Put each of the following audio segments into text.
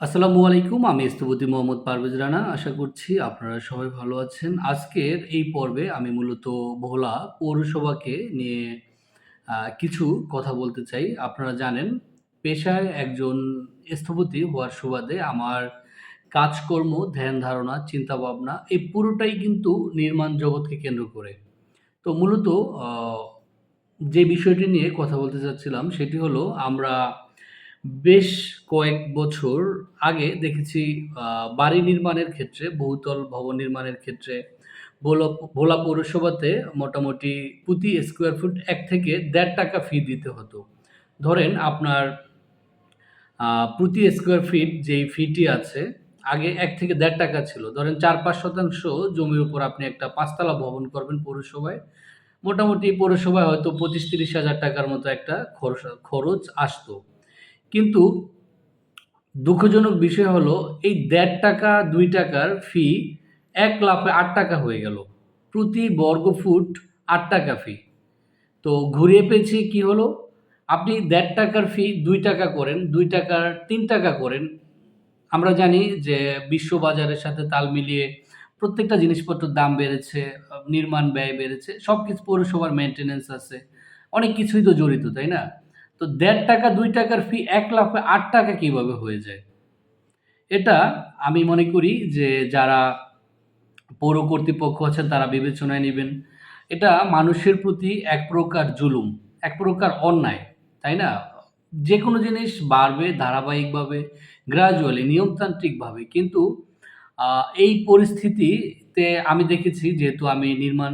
আসসালামু আলাইকুম। আমি স্থপতি মোহাম্মদ পারভেজ রানা। আশা করছি আপনারা সবাই ভালো আছেন। আজকের এই পর্বে আমি মূলত ভোলা পৌরসভাকে নিয়ে কিছু কথা বলতে চাই। আপনারা জানেন পেশায় একজন স্থপতি হওয়ার সুবাদে আমার কাজকর্ম, ধ্যান-ধারণা, চিন্তাভাবনা এই পুরোটাই কিন্তু নির্মাণ জগৎকে কেন্দ্র করে। তো মূলত যে বিষয়টি নিয়ে কথা বলতে চাচ্ছিলাম সেটি হলো আমরা বেশ কয়েক বছর আগে দেখেছি বাড়ি নির্মাণের ক্ষেত্রে, বহুতল ভবন নির্মাণের ক্ষেত্রে ভোলা ভোলা পৌরসভাতে মোটামুটি প্রতি স্কোয়ার ফুট এক থেকে ৳১.৫ ফি দিতে হতো। ধরেন আপনার প্রতি স্কোয়ার ফিট যেই ফিটি আছে, আগে এক থেকে ৳১.৫ ছিল। ধরেন ৪-৫ শতাংশ জমির উপর আপনি একটা পাঁচতলা ভবন করবেন পৌরসভায়। মোটামুটি পৌরসভায় হয়তো ৳২৫-৩০ হাজার টাকার মতো একটা খরচ খরচ আসতো। কিন্তু দুঃখজনক বিষয় হলো এই দেড় টাকা দুই টাকার ফি ১ লাফে আট টাকা হয়ে গেল। প্রতি বর্গফুট ৳৮ ফি। তো ঘুরিয়ে পেয়েছি কি হলো? আপনি ৳১.৫ র ফি দুই টাকা করেন, দুই টাকার তিন টাকা করেন। আমরা জানি যে বিশ্ব বাজারের সাথে তাল মিলিয়ে প্রত্যেকটা জিনিসপত্রের দাম বেড়েছে, নির্মাণ ব্যয় বেড়েছে। সব কিছু পৌরসভার মেইনটেন্যান্স আছে। অনেক কিছুই তো জড়িত, তাই না? তো ৳১.৫ ৳২ র ফি ১ লাফে ৳৮ কীভাবে হয়ে যায়? এটা আমি মনে করি যে যারা পৌর কর্তৃপক্ষ আছেন তারা বিবেচনায় নিবেন। এটা মানুষের প্রতি এক প্রকার জুলুম, এক প্রকার অন্যায়, তাই না? যেকোনো জিনিস বাড়বে ধারাবাহিকভাবে, গ্র্যাজুয়ালি নিয়মতান্ত্রিকভাবে। কিন্তু এই পরিস্থিতিতে আমি দেখেছি যেহেতু আমি নির্মাণ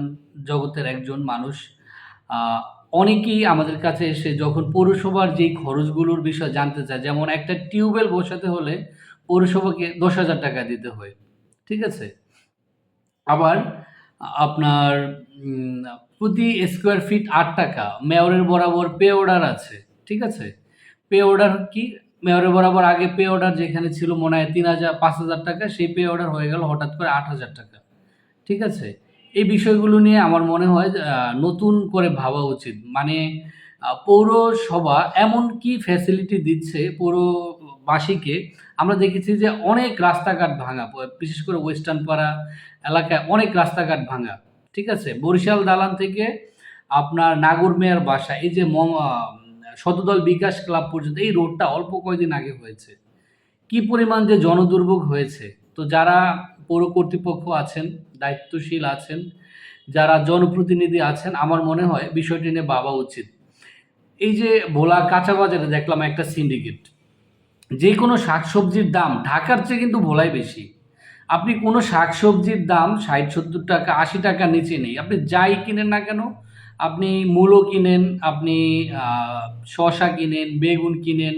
জগতের একজন মানুষ, অনেকেই আমাদের কাছে এসে যখন পৌরসভার যেই খরচগুলোর বিষয়ে জানতে চায়, যেমন একটা টিউবওয়েল বসাতে হলে পৌরসভাকে ৳১০,০০০ দিতে হয়। ঠিক আছে? আবার আপনার প্রতি স্কোয়ার ফিট আট টাকা মেয়রের বরাবর পে অর্ডার আছে। ঠিক আছে? পে অর্ডার কি? মেয়রের বরাবর আগে পে অর্ডার যেখানে ছিল মনে হয় ৳৩,০০০ ৳৫,০০০ সেই পে অর্ডার হয়ে গেল হঠাৎ করে ৳৮,০০০ ঠিক আছে? এই বিষয়গুলো নিয়ে আমার মনে হয় নতুন করে ভাবা উচিত। মানে পৌরসভা এমন কি ফ্যাসিলিটি দিচ্ছে পৌরবাসীকে, আমরা দেখেছি যে অনেক রাস্তাঘাট ভাঙা। বিশেষ করে ওয়েস্টার্ন পাড়া এলাকায় অনেক রাস্তাঘাট ভাঙা। ঠিক আছে? বরিশাল দালান থেকে আপনার নাগর মেয়ার বাসা, এই যে শতদল বিকাশ ক্লাব পর্যন্ত এই রোডটা অল্প কয়েকদিন আগে হয়েছে। কি পরিমাণ যে জনদুর্ভোগ হয়েছে। তো যারা পৌর কর্তৃপক্ষ আছেন, দায়িত্বশীল আছেন, যারা জনপ্রতিনিধি আছেন, আমার মনে হয় বিষয়টি নিয়ে ভাবা উচিত। এই যে ভোলা কাঁচা বাজারে দেখলাম একটা সিন্ডিকেট। যেকোনো শাকসবজির দাম ঢাকার চেয়ে কিন্তু ভোলায় বেশি। আপনি কোনো শাকসবজির দাম ৳৬০-৭০ ৳৮০ র নিচে নেই। আপনি যাই কিনেন না কেন, আপনি মূলো কিনেন, আপনি শসা কিনেন, বেগুন কিনেন,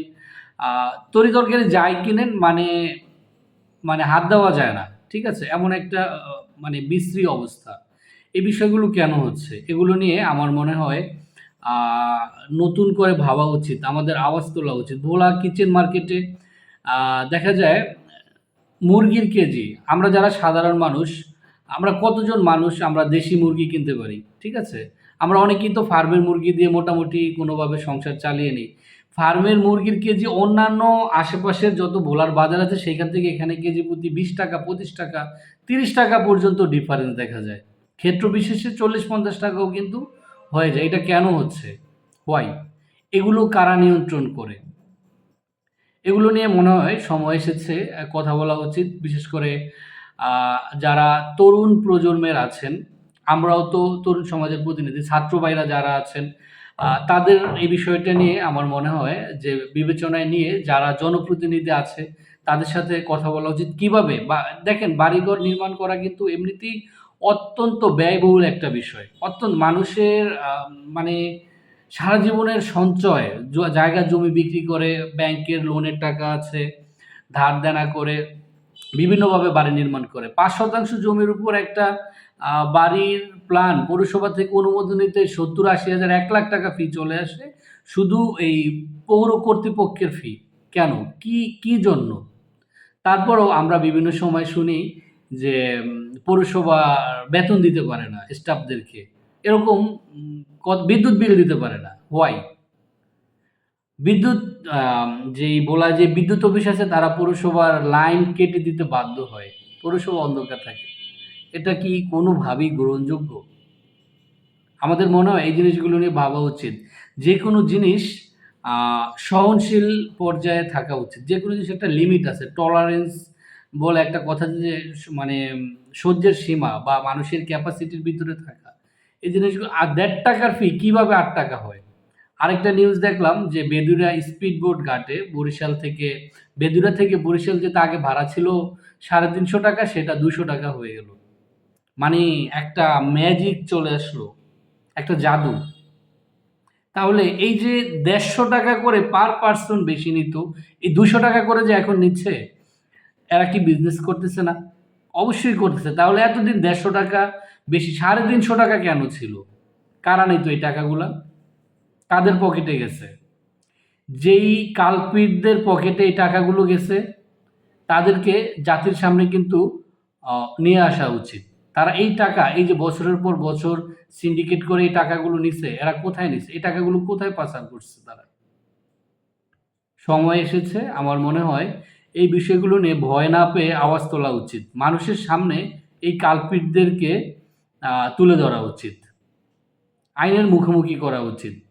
আ তরি-তরকারি যাই কিনেন মানে, মানে হাত দেওয়া যায় না। ঠিক আছে? এমন একটা মানে বিশ্রী অবস্থা। এই বিষয়গুলো কেন হচ্ছে? এগুলো নিয়ে আমার মনে হয় নতুন করে ভাবা উচিত। আমাদের আওয়াজ তোলা উচিত। ভোলা কিচেন মার্কেটে দেখা যায় মুরগির কেজি, আমরা যারা সাধারণ মানুষ, আমরা কতজন মানুষ আমরা দেশি মুরগি কিনতে পারি। ঠিক আছে? আমরা অনেকেই তো ফার্মের মুরগি দিয়ে মোটামুটি কোনোভাবে সংসার চালিয়ে নেই। ফার্মের মুরগির কেজি অন্যান্য আশেপাশের যত ভোলার বাজার আছে সেখান থেকে এখানে কেজি প্রতি ৳২০, ৳২৫, ৳৩০ পর্যন্ত ডিফারেন্স দেখা যায়। ক্ষেত্র বিশেষে চল্লিশ পঞ্চাশ টাকাও কিন্তু হয়ে যায়। এটা কেন হচ্ছে? হোয়াই? এগুলো কারা নিয়ন্ত্রণ করে? এগুলো নিয়ে মনে হয় সময় এসেছে কথা বলা উচিত। বিশেষ করে যারা তরুণ প্রজন্মের আছেন, আমরাও তো তরুণ সমাজের প্রতিনিধি, ছাত্র ভাইরা যারা আছেন, তাদের এই বিষয়টা নিয়ে আমার মনে হয় যে বিবেচনায় নিয়ে যারা জনপ্রতিনিধি আছে, তাদের সাথে কথা বলা উচিত। কীভাবে? বা দেখেন বাড়িঘর নির্মাণ করা কিন্তু এমনিতেই অত্যন্ত ব্যয়বহুল একটা বিষয়। অত্যন্ত মানুষের মানে সারা জীবনের সঞ্চয়, জায়গা জমি বিক্রি করে, ব্যাংকের লোনের টাকা আছে, ধার দেনা করে বিভিন্নভাবে বাড়ি নির্মাণ করে। পাঁচ শতাংশ জমির উপর একটা বাড়ির প্ল্যান পৌরসভা থেকে অনুমোদন নিতে ৭০-৮০ হাজার এক লাখ টাকা ফি চলে আসে। শুধু এই পৌর কর্তৃপক্ষের ফি। কেন? কি, কি জন্য? তারপরেও আমরা বিভিন্ন সময় শুনি যে পৌরসভা বেতন দিতে পারে না স্টাফদেরকে। এরকম বিদ্যুৎ বিল দিতে পারে না। হোয়াই? বিদ্যুৎ যেই বলা যে বিদ্যুৎ অফিস আছে, তারা পৌরসভার লাইন কেটে দিতে বাধ্য হয়। পৌরসভা অন্ধকার থাকে। এটা কি কোনোভাবেই গ্রহণযোগ্য? আমাদের মনে হয় এই জিনিসগুলো নিয়ে ভাবা উচিত। যেকোনো জিনিস আ সহনশীল পর্যায়ে থাকা উচিত। যেকোনো জিনিসের একটা লিমিট আছে। টলারেন্স বলে একটা কথা যে মানে সহ্যের সীমা বা মানুষের ক্যাপাসিটির ভিতরে থাকা। এই জিনিসগুলো, আর ৳১.৫ ফি কীভাবে ৳৮ হয়? আরেকটা নিউজ দেখলাম যে বেদুরা স্পিড বোট ঘাটে বরিশাল থেকে বেদুরা থেকে বরিশাল যেতে আগে ভাড়া ছিল ৳৩৫০ সেটা ৳২০০ হয়ে গেল। মানে একটা ম্যাজিক চলে আসলো। একটা জাদু। তাহলে এই যে ৳১৫০ করে পার পারসন বেশি নিত, এই ৳২০০ করে যে এখন নিচ্ছে, এরা কি বিজনেস করতেছে না? অবশ্যই করতেছে। তাহলে এতদিন ৳১৫০ বেশি ৳৩৫০ কেন ছিল? কারা নিত এই টাকাগুলা? কাদের পকেটে গেছে? যেই কালপ্রিটদের পকেটে এই টাকাগুলো গেছে, তাদেরকে জাতির সামনে কিন্তু নিয়ে আসা উচিত। তারা এই টাকা এই যে বছরের পর বছর সিন্ডিকেট করে এই টাকাগুলো নিছে, এরা কোথায় নিছে? এই টাকাগুলো কোথায় পাচার করছে তারা? সময় এসেছে আমার মনে হয় এই বিষয়গুলো নিয়ে ভয় না পেয়ে আওয়াজ তোলা উচিত। মানুষের সামনে এই কালপ্রিটদেরকে আ তুলে ধরা উচিত। আইনের মুখোমুখি করা উচিত।